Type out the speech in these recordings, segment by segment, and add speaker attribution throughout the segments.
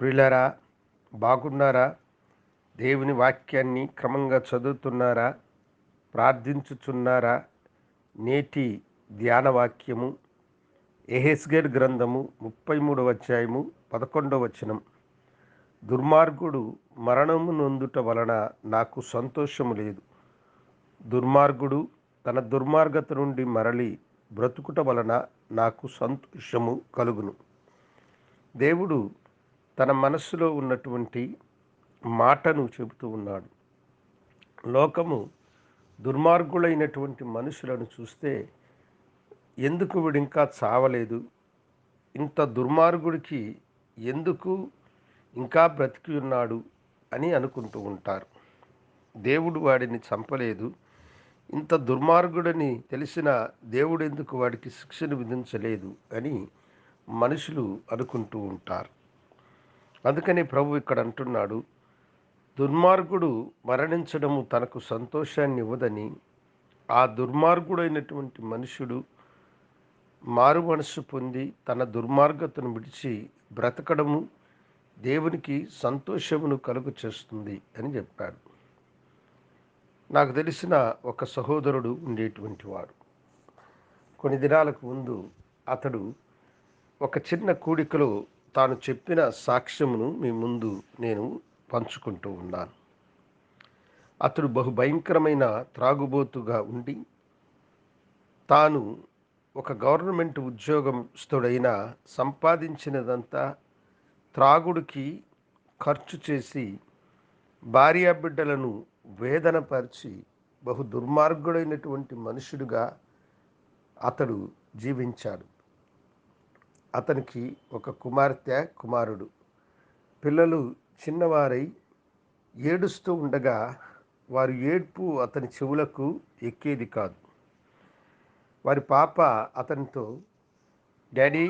Speaker 1: ప్రియులరా బాగున్నారా? దేవుని వాక్యాన్ని క్రమంగా చదువుతున్నారా? ప్రార్థించుచున్నారా? నేటి ధ్యాన వాక్యము ఎహెస్గేడ్ గ్రంథము ముప్పై మూడవ అధ్యాయము పదకొండవ వచనం. దుర్మార్గుడు మరణము నొందుట వలన నాకు సంతోషము లేదు. దుర్మార్గుడు తన దుర్మార్గత నుండి మరలి బ్రతుకుట వలన నాకు సంతోషము కలుగును. దేవుడు తన మనస్సులో ఉన్నటువంటి మాటను చెబుతూ ఉన్నాడు. లోకము దుర్మార్గులైనటువంటి మనుషులను చూస్తే ఎందుకు వీడు ఇంకా చావలేదు? ఇంత దుర్మార్గుడికి ఎందుకు ఇంకా బ్రతికి ఉన్నాడు అని అనుకుంటూ ఉంటారు. దేవుడు వాడిని చంపలేదు. ఇంత దుర్మార్గుడని తెలిసిన దేవుడు ఎందుకు వాడికి శిక్షను విధించలేదు అని మనుషులు అనుకుంటూ ఉంటారు. అందుకని ప్రభు ఇక్కడ అంటున్నాడు దుర్మార్గుడు మరణించడము తనకు సంతోషాన్ని ఇవ్వదని. ఆ దుర్మార్గుడైనటువంటి మనుషుడు మారు మనస్సు పొంది తన దుర్మార్గతను విడిచి బ్రతకడము దేవునికి సంతోషమును కలుగు చేస్తుంది అని చెప్పాడు. నాకు తెలిసిన ఒక సహోదరుడు ఉండేటువంటి వాడు కొన్ని దినాలకు ముందు అతడు ఒక చిన్న కూడికలో తాను చెప్పిన సాక్ష్యమును మీ ముందు నేను పంచుకుంటూ ఉన్నాను. అతడు బహు భయంకరమైన త్రాగుబోతుగా ఉండి తాను ఒక గవర్నమెంట్ ఉద్యోగస్తుడైన సంపాదించినదంతా త్రాగుడికి ఖర్చు చేసి భార్యాబిడ్డలను వేదనపరిచి బహు దుర్మార్గుడైనటువంటి మనుషుడుగా అతడు జీవించాడు. అతనికి ఒక కుమార్తె కుమారుడు. పిల్లలు చిన్నవారై ఏడుస్తూ ఉండగా వారి ఏడ్పు అతని చెవులకు ఎక్కేది కాదు. వారి పాప అతనితో డాడీ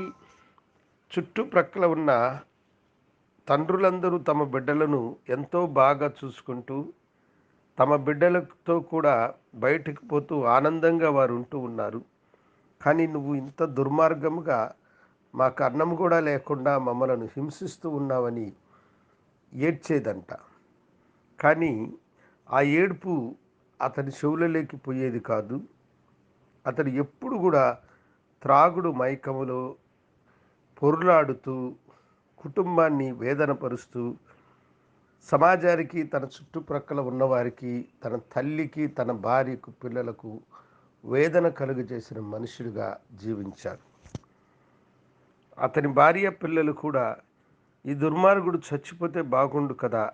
Speaker 1: చుట్టుప్రక్కల ఉన్న తండ్రులందరూ తమ బిడ్డలను ఎంతో బాగా చూసుకుంటూ తమ బిడ్డలతో కూడా బయటకు పోతూ ఆనందంగా వారు ఉంటూ ఉన్నారు. కానీ నువ్వు ఇంత దుర్మార్గముగా మా కర్ణం కూడా లేకుండా మమ్మలను హింసిస్తూ ఉన్నావని ఏడ్చేదంట. కానీ ఆ ఏడుపు అతని చెవులలోకి పోయేది కాదు. అతడు ఎప్పుడు కూడా త్రాగుడు మైకములో పొరులాడుతూ కుటుంబాన్ని వేదనపరుస్తూ సమాజానికి తన చుట్టుప్రక్కల ఉన్నవారికి తన తల్లికి తన భార్యకు పిల్లలకు వేదన కలుగజేసిన మనుషుడిగా జీవించాడు. అతని భార్య పిల్లలు కూడా ఈ దుర్మార్గుడు చచ్చిపోతే బాగుండు కదా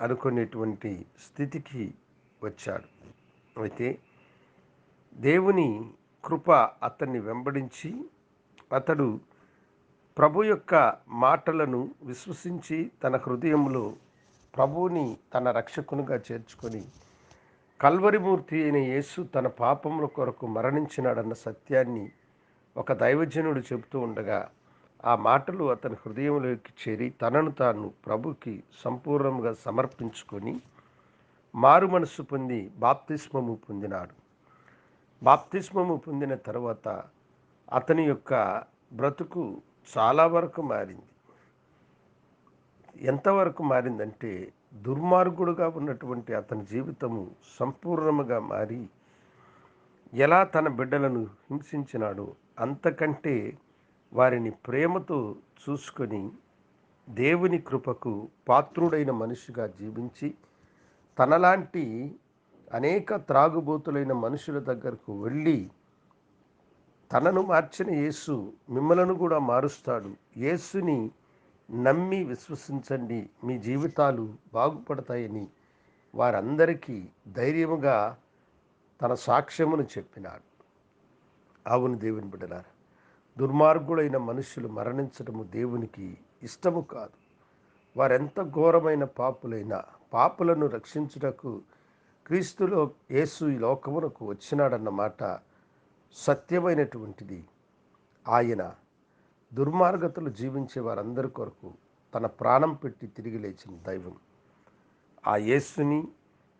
Speaker 1: అనుకునేటువంటి స్థితికి వచ్చాడు. అయితే దేవుని కృప అతన్ని వెంబడించి అతడు ప్రభు యొక్క మాటలను విశ్వసించి తన హృదయంలో ప్రభువుని తన రక్షకునిగా చేర్చుకొని కల్వరిమూర్తి అయిన యేసు తన పాపముల కొరకు మరణించినాడన్న సత్యాన్ని ఒక దైవజనుడు చెబుతూ ఉండగా ఆ మాటలు అతని హృదయంలోకి చేరి తనను తాను ప్రభుకి సంపూర్ణంగా సమర్పించుకొని మారు మనస్సు పొంది బాప్తిస్మము పొందినాడు. బాప్తిస్మము పొందిన తర్వాత అతని యొక్క బ్రతుకు చాలా వరకు మారింది. ఎంతవరకు మారిందంటే దుర్మార్గుడుగా ఉన్నటువంటి అతని జీవితము సంపూర్ణముగా మారి ఎలా తన బిడ్డలను హింసించినాడో అంతకంటే వారిని ప్రేమతో చూసుకొని దేవుని కృపకు పాత్రుడైన మనిషిగా జీవించి తనలాంటి అనేక త్రాగుబోతులైన మనుషుల దగ్గరకు వెళ్ళి తనను మార్చిన యేసు మిమ్మలను కూడా మారుస్తాడు. యేసుని నమ్మి విశ్వసించండి. మీ జీవితాలు బాగుపడతాయని వారందరికీ ధైర్యముగా తన సాక్ష్యమును చెప్పినాడు. అవును దేవుని బిడ్డలారా దుర్మార్గుడైన మనుషులు మరణించడము దేవునికి ఇష్టము కాదు. వారెంత ఘోరమైన పాపులైనా పాపులను రక్షించుటకు క్రీస్తులో యేసు ఈ లోకమునకు వచ్చినాడన్న మాట సత్యమైనటువంటిది. ఆయన దుర్మార్గతలు జీవించే వారందరి కొరకు తన ప్రాణం పెట్టి తిరిగి లేచిన దైవం. ఆ యేసుని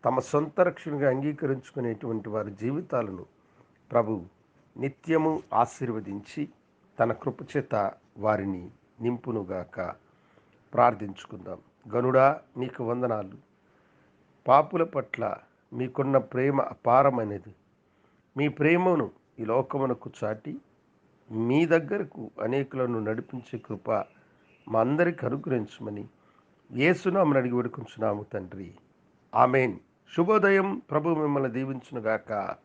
Speaker 1: తమ సొంత రక్షణగా అంగీకరించుకునేటువంటి వారి జీవితాలను ప్రభు నిత్యము ఆశీర్వదించి తన కృపచేత వారిని నింపునుగాక ప్రార్థించుకుందాం. గనుడా నీకు వందనాలు. పాపుల పట్ల మీకున్న ప్రేమ అపారమైనది. మీ ప్రేమను ఈ లోకమునకు చాటి మీ దగ్గరకు అనేకులను నడిపించే కృప మా అందరికి అనుగ్రహించమని ఏసునామని అడిగి వేడుకుంటున్నాము తండ్రి. ఆమెన్. శుభోదయం. ప్రభు మిమ్మల్ని దీవించునుగాక.